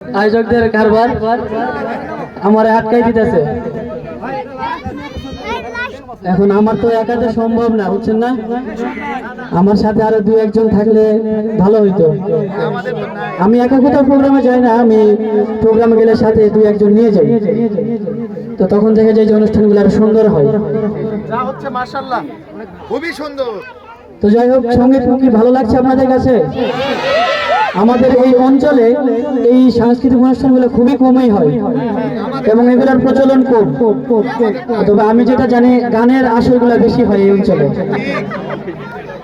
আয়োজকদের কারবার আমার আটকাই দিতেছে। এখন আমার তো একাতে সম্ভব না বুঝছেন না? আমার সাথে আরও দু একজন থাকলে ভালো হইতো। আমি একা কোথাও প্রোগ্রামে যাই না আমি প্রোগ্রামে গেলে সাথে দু একজন নিয়ে যাই। তো তখন থেকে যে অনুষ্ঠানগুলো আরও সুন্দর হয়। যা হচ্ছে মার্শাল্লাহ খুবই সুন্দর। তো যাই হোক সংগীত কি ভালো লাগছে আপনাদের কাছে? আমাদের এই অঞ্চলে এই সাংস্কৃতিক অনুষ্ঠানগুলো খুবই কমই হয় এবং এগুলোর প্রচলন কম। তবে আমি যেটা জানি, গানের আসরগুলো বেশি হয় এই অঞ্চলে।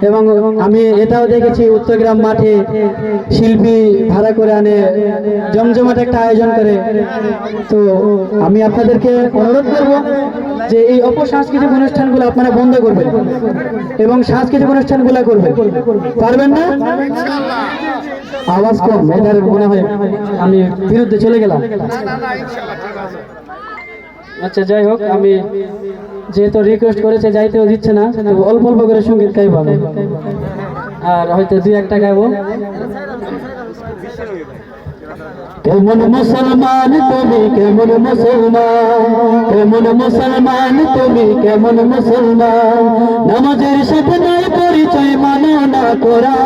এবং আমি এটাও দেখেছি উত্তরগ্রাম মাঠে শিল্পী ভাড়া করে আনে, জমজমাট একটা আয়োজন করে। তো আমি আপনাদেরকে অনুরোধ করব যে এই অপসাংস্কৃতিক অনুষ্ঠানগুলো আপনারা বন্ধ করবেন এবং সাংস্কৃতিক অনুষ্ঠানগুলো করবেন। পারবেন না? আওয়াজ কম, এটার মনে হয় আমি বিরুদ্ধে চলে গেলাম। আচ্ছা যাই হোক, আমি যেহেতু রিকোয়েস্ট করেছে, যাইতেও দিচ্ছে না অল্প অল্প করে সংগীত গাইব আমি আর হয়তো দুই একটা গাইবো। কেমন মুসলমান তুমি, কেমন মুসলমান? কেমন মুসলমান তুমি, কেমন মুসলমান? নামাজের সাথে নাই পরিচয়, মানো না কোরআন।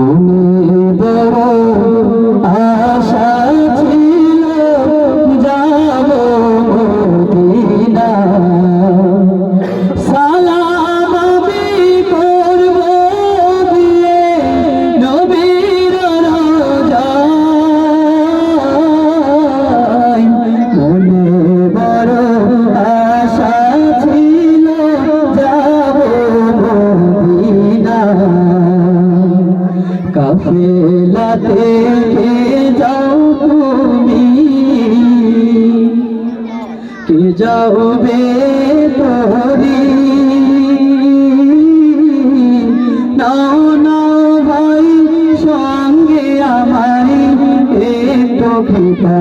মনে বড় পিতা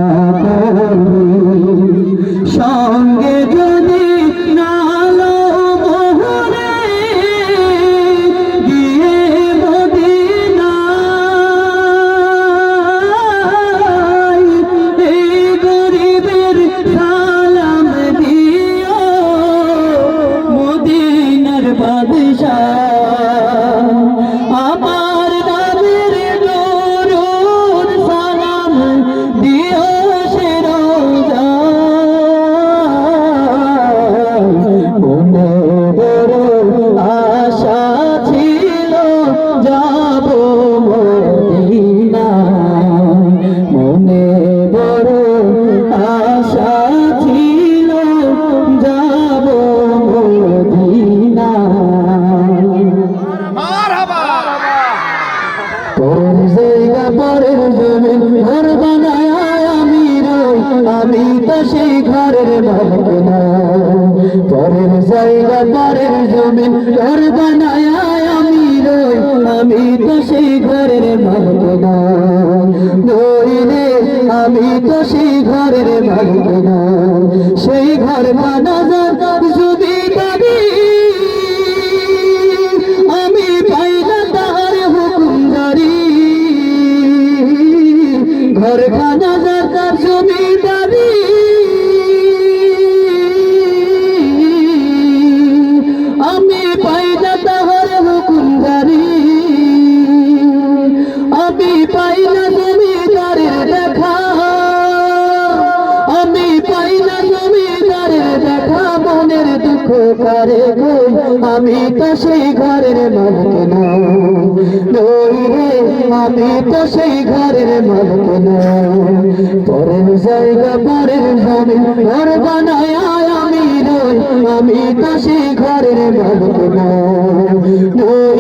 তো সেই ঘরের মালিক নই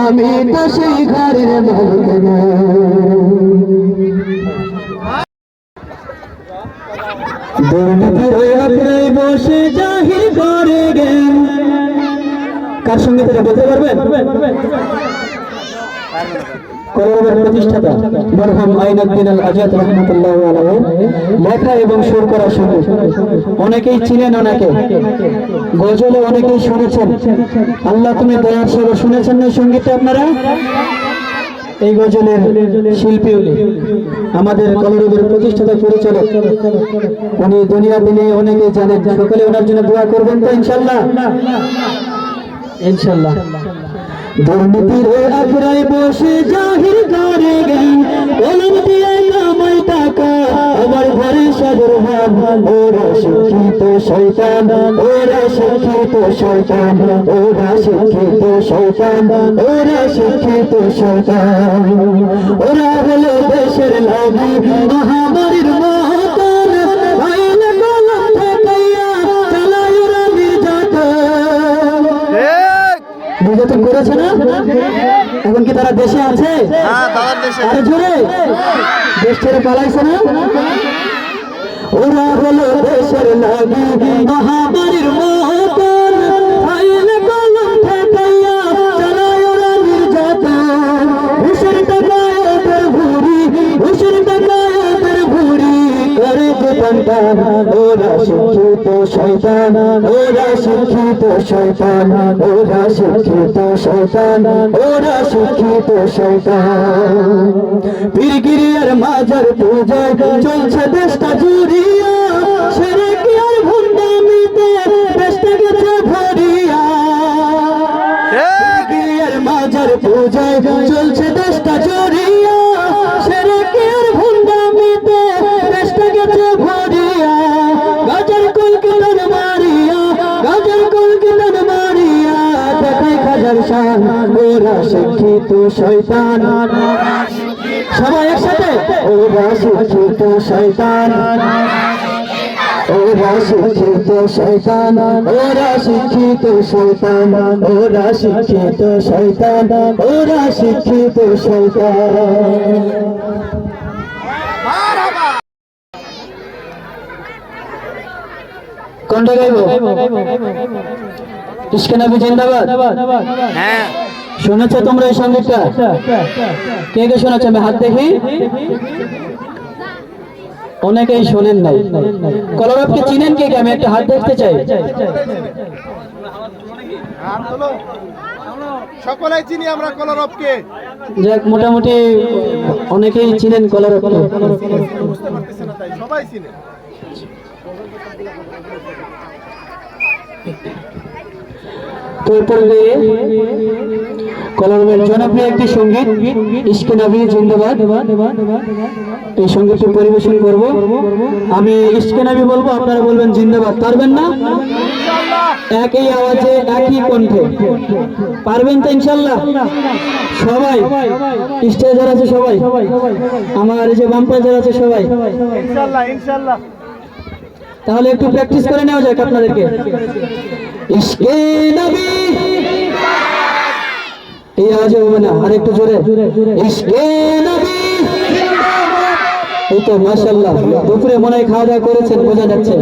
আমি তো সেই ঘরের মালিক দুর্নীতির বসে জাহির করে জ্ঞান কার সঙ্গে বলতে পারবেন কলরবের প্রতিষ্ঠাতা মরহুম আইনুদ্দিন আল আজাদ রহমতুল্লাহ আলাইহি। লেখা এবং সুর করা সঙ্গে অনেকেই চিনেন, অনেকে। গজলে অনেকেই শুনেছেন। আল্লাহ তুমি দয়ার সবে শুনেছেন না এই সঙ্গীতটা আপনারা? এই গজলের শিল্পী উনি। আমাদের কলরবের প্রতিষ্ঠাতা পরিচালক। উনি দুনিয়া দিনে অনেকে জানেন। সকলে ওনার জন্য দোয়া করবেন তো ইনশাল্লাহ? ইনশাল্লাহ। দুর্নীতির আখড়ায় বসে জাহির করে জ্ঞান। কলম দিয়ে টাকা আমার ঘরে সাগর ভাব ওরা শিক্ষিত শৈতান ওরা শিক্ষিত শৈতান ওরা শিক্ষিত শৈতান ওরা শিক্ষিত শৈতান ওরা হলো দেশের লাগি মহামারীর মহাতান করেছে না? এখন কি তারা দেশে আছে? হ্যাঁ আরে জোরে। দেশ ছেড়ে পালাইছে না? ওরা হলো দেশের লাগি মহামারীর মতন দোকানদার ওরা শিক্ষিত শয়তান ওরা শিক্ষিত শয়তান ওরা শিক্ষিত শয়তান ওরা শিক্ষিত শয়তান। পীরগিরিয়ার মাজার পূজায় চলছে দেশটা জুড়িয়া সেরে কি আর ভণ্ডামিতে দেশটা গেছে ভরিয়া। ঠিক। মাজার পূজায় চলছে শিক্ষিত শয়তান। সবাই একসাথে? ওরা শিক্ষিত শয়তান। ওরা শিক্ষিত শৈতান ওরা শিক্ষিত শৈতান ওরা শিক্ষিত শৈতান ওরা শিক্ষিত শৈতান কোনটা গাইব? ইসকে নবী জিন্দাবাদ। হ্যাঁ। শুনেছো তোমরা এই সঙ্গীতটা? কে কে শোনাচ্ছে আমি হাত দেখি। অনেকেই শোনেন নাই। কলরবকে চিনেন কে কে? আমি একটা হাত দেখতে চাই। সকলেই চিনি আমরা কলরবকে যাক মোটামুটি অনেকেই চিনেন কলরবকে সবাই চিনে। তারপরে কলরবের জনপ্রিয় একটি সংগীত ইস্কে নবী জিন্দাবাদ। এই সঙ্গীতটি পরিবেশন করব। আমি ইস্কে নবী বলব আপনারা বলবেন জিন্দাবাদ। পারবেন না? একই আওয়াজে একই কণ্ঠে। পারবেন তো ইনশাল্লাহ? সবাই। স্টেজ যারা আছে সবাই। আমার এই যে বাম্পার যারা আছে সবাই। তাহলে একটু প্র্যাকটিস করে নেওয়া যাক আপনাদেরকে। ইশকে নবী। এই আওয়াজে হবে না আর একটু জোরে ইশকে নবী। এই তো মাশাল্লাহ দুপুরে মনে হয় খাওয়া দাওয়া করেছেন বোঝা যাচ্ছে।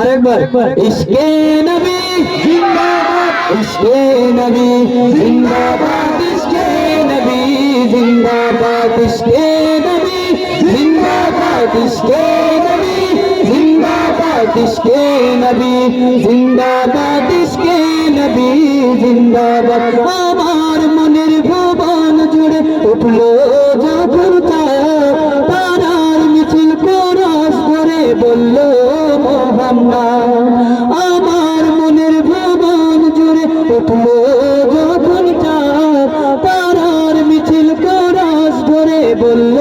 আরেকবার ইশকে নবী। জিন্দাবাদ ইশকে নবী জিন্দাবাদ ইশকে নবী জিন্দাবাদ ইশকে নবী জিন্দাবাদ ইশকে নবী জিন্দাবাদ ইশকে নবী, জিন্দাবাদ, ইশকে নবী, জিন্দাবাদ। আমার মনের ভুবন জুড়ে উঠল যখন তারার মিছিল কোরস করে বলল, মোহাম্মদ, আমার মনের ভুবন জুড়ে উঠল যখন তারার মিছিল কোরস করে বলল,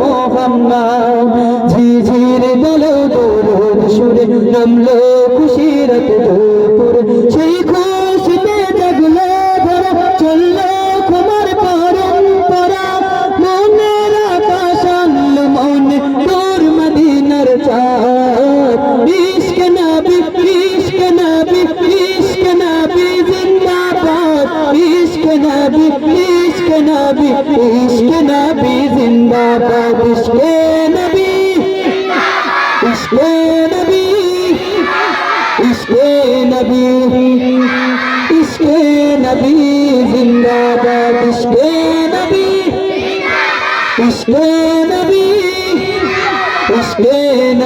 মোহাম্মদ, ঝিঝির দল দরুদ সুরে নামলো।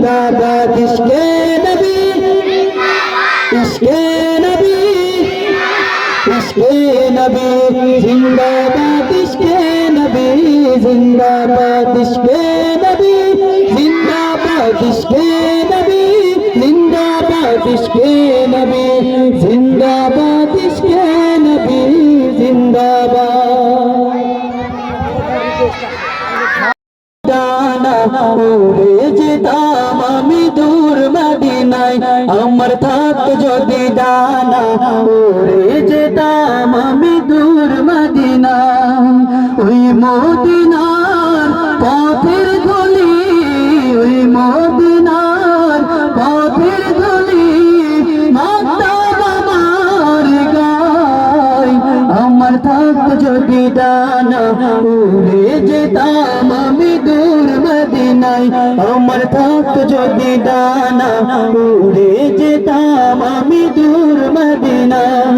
জিন্দাবাদ ইশক নবী। ইশক নবী। ইশক নবী জিন্দাবাদ ইশক নবী জিন্দাবাদ। মদিনার, পথের গলি ওই মদিনার, পথের গলি আমার গায়। আমার থাকত যদি ডানা উড়ে যেতাম আমি দূর মদিনায়। আমার থাকত যদি ডানা উড়ে যেতাম আমি দূর মদিনায়।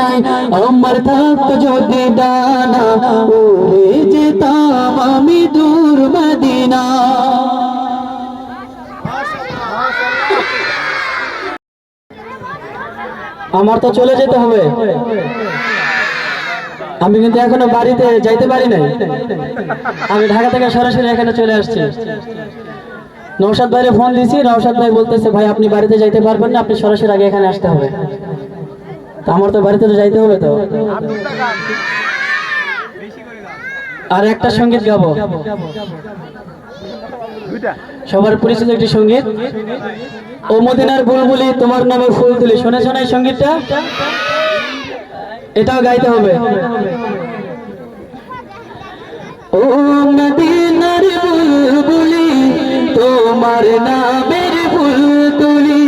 মদিনায় আমার যদি ডানা যেতাম আমি দূর মদিনা। আমার তো চলে যেতে হবে। আমি কিন্তু এখনও বাড়িতে যাইতে পারি নাই। আমি ঢাকা থেকে সরাসরি এখানে চলে আসছি। নৌসাদ ভাইরে ফোন দিয়েছি নৌসাদ ভাই বলতেছে, ভাই, আপনি বাড়িতে যাইতে পারবেন না, আপনি সরাসরি আগে এখানে আসতে হবে। আমার তো বাড়িতে তো যাইতে হবে তো। আর একটা সংগীত গাবো। সবার পরিচিত একটি সংগীত। ও মদিনার বুলবুলি তোমার নামে ফুল তুলি। শুনেছ না এই সঙ্গীতটা। এটাও গাইতে হবে। ও মদিনার বুলবুলি তোমার নামের ফুল তুলি।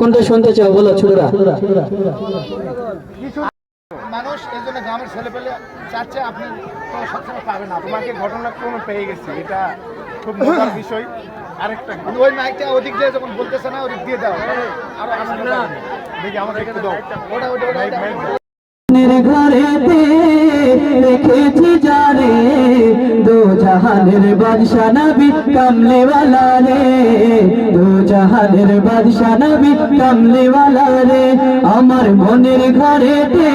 কোনটা শুনতে চাও? বলো ছোটরা। কিছু মানুষ এই জন্য গ্রামের ছেলে পেলে চাচ্ছে আপনি তো সবসময় পাবেন না। তোমাকে ঘটনাক্রমে পেয়ে গেছি এটা খুব মজার বিষয়। আরেকটা ওই মাইকটা ওদিক দিয়ে যখন বলতেছে না ওদিক দিয়ে দাও। আর আনন্দ পাবেন। দেখি আমাদের একটু দাও। ওটা ওটা ওটা ওটা। মেরে ঘরেতে রেখেছি জারে দো জাহানের বাদশা নবী, কামলেওয়ালা রে। দু জাহানের বাদশা নবী, কামলেওয়ালা রে। আমার মনের ঘরে ঘরেতে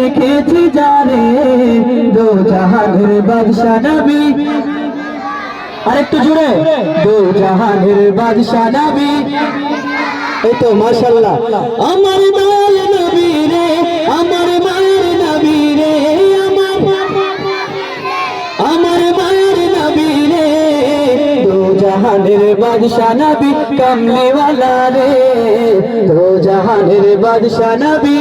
রেখেছি যারে দু জাহানের বাদশা নবি। আরেকটু জুড়ে দু জাহানের বাদশা নবি। এই তো, মাশাআল্লাহ। আমার জাহানের বাদশা নবী কামলি ওয়ালা রে। দো জাহানের বাদশা নবী।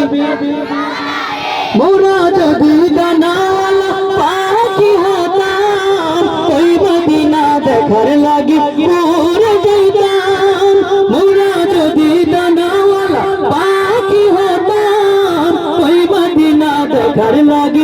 মোরা যদি দানাওয়ালা পাখি হতাম ওই মদিনা দেখার লাগি মোরে যাইতাম মোরা যদি দানাওয়ালা পাখি হতাম ওই মদিনা দেখার লাগি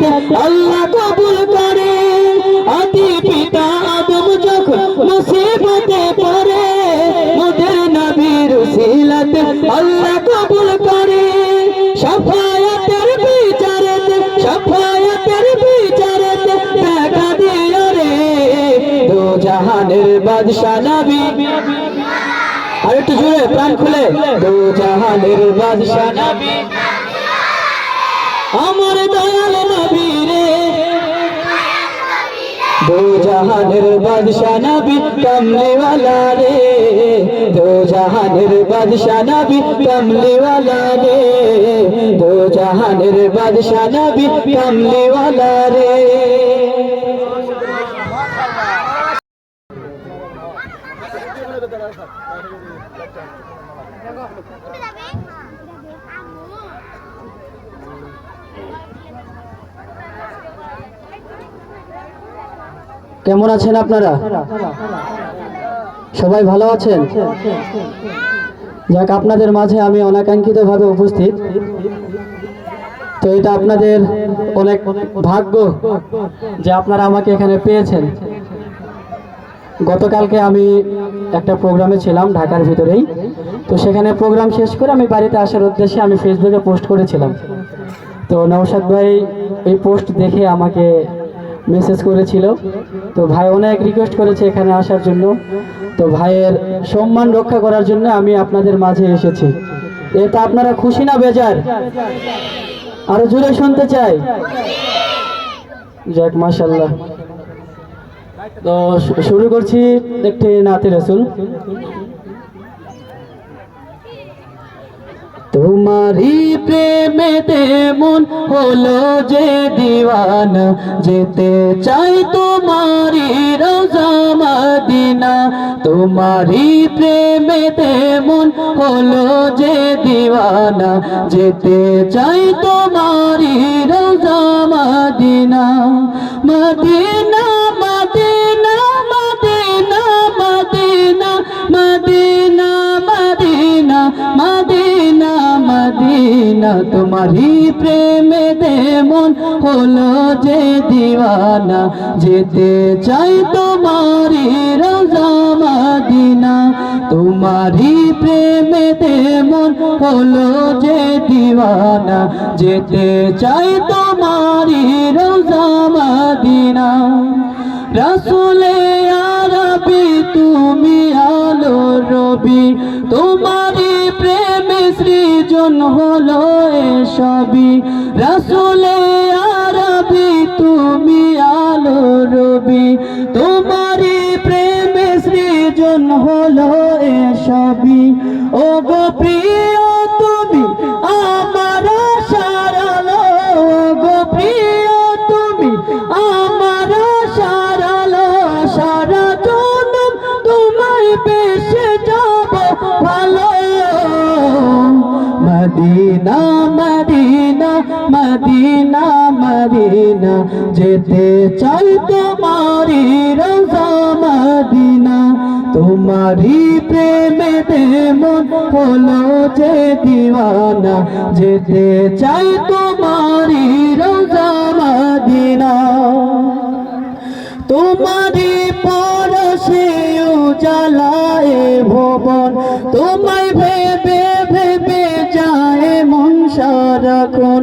সিলাতে আল্লাহ কবুল করে। আদি পিতা আদম যখন মুসিবতে পড়ে, মোদের নবীর সিলাতে আল্লাহ কবুল করে। সফায়াতের বিচারেতে সফায়াতের বিচারেতে দেখা দিও রে। দো জাহানের বাদশা নবী। আর একটু জোরে, প্রাণ খুলে। দো জাহানের বাদশা নবী। আমার দয়াল নবী রে দোজাহানের বাদশা নবী কমলিওয়ালা রে। দোজাহানের বাদশা নবী কমলিওয়ালা রে। দোজাহানের বাদশা নবী কমলিওয়ালা রে। দেখো। কেমন আছেন আপনারা? সবাই ভালো আছেন? যাক, আপনাদের মাঝে আমি অনাকাঙ্ক্ষিতভাবে উপস্থিত। তো এটা আপনাদের অনেক ভাগ্য যে আপনারা আমাকে এখানে পেয়েছেন। গতকালকে আমি একটা প্রোগ্রামে ছিলাম ঢাকার ভিতরেই। তো সেখানে প্রোগ্রাম শেষ করে আমি বাড়িতে আসার উদ্দেশ্যে আমি ফেসবুকে পোস্ট করেছিলাম। তো নৌসাদ ভাই এই পোস্ট দেখে আমাকে মেসেজ করেছিল। তো ভাই অনেক রিকোয়েস্ট করেছে এখানে আসার জন্য। তো ভাইয়ের সম্মান রক্ষা করার জন্য আমি আপনাদের মাঝে এসেছি। এটা আপনারা খুশি না বেজার? আরও জোরে শুনতে চাই। যাক মাশাল্লাহ তো শুরু করছি একটি নাতি রসুল। তোমারি প্রেমে মন হলো যে দিওয়ান, যেতে চাই তোমারি রোজা মদিনা। তোমারি প্রেমেতে মন হলো যে দিওয়ানা, যেতে চাই তোমারি রোজা মদিনা মদিনা। মদিনা মদিনা তোমারই প্রেমে মন হলো যে দিওয়ানা। যেতে চাই তোমারই রোজা মদিনা। তোমারই প্রেমে মন হলো যে দিওয়ানা। যেতে চাই তোমারই রোজা মদিনা। রসুলে আরবি তুমি আলো রবি। তোমারই সৃজন হলো এসবই। রসুলে আরবি, তুমি আলো রবি। তোমারই প্রেমে সৃজন হলো এসবই। ও গো প্রিয় যেতে চাই তোমারি রোজা মদিনা। তোমারি প্রেমে মন হলো যে দিওয়ানা। যেতে চাই তোমারি রোজা মদিনা। তোমারি পরশে জ্বালায় ভবন। তোমায় ভেবে ভেবে যায় মন সারাক্ষণ।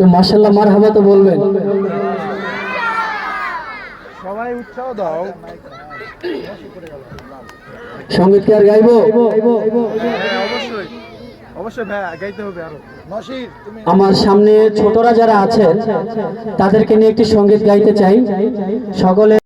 একটু মার্শাল্লাহ মার হাবা তো বলবেন। সবাই উৎসাহ দাও। সংগীত কি আর গাইবো? হ্যাঁ, আমার সামনে ছোটরা যারা আছেন তাদেরকে নিয়ে একটি সংগীত গাইতে চাই। সকলে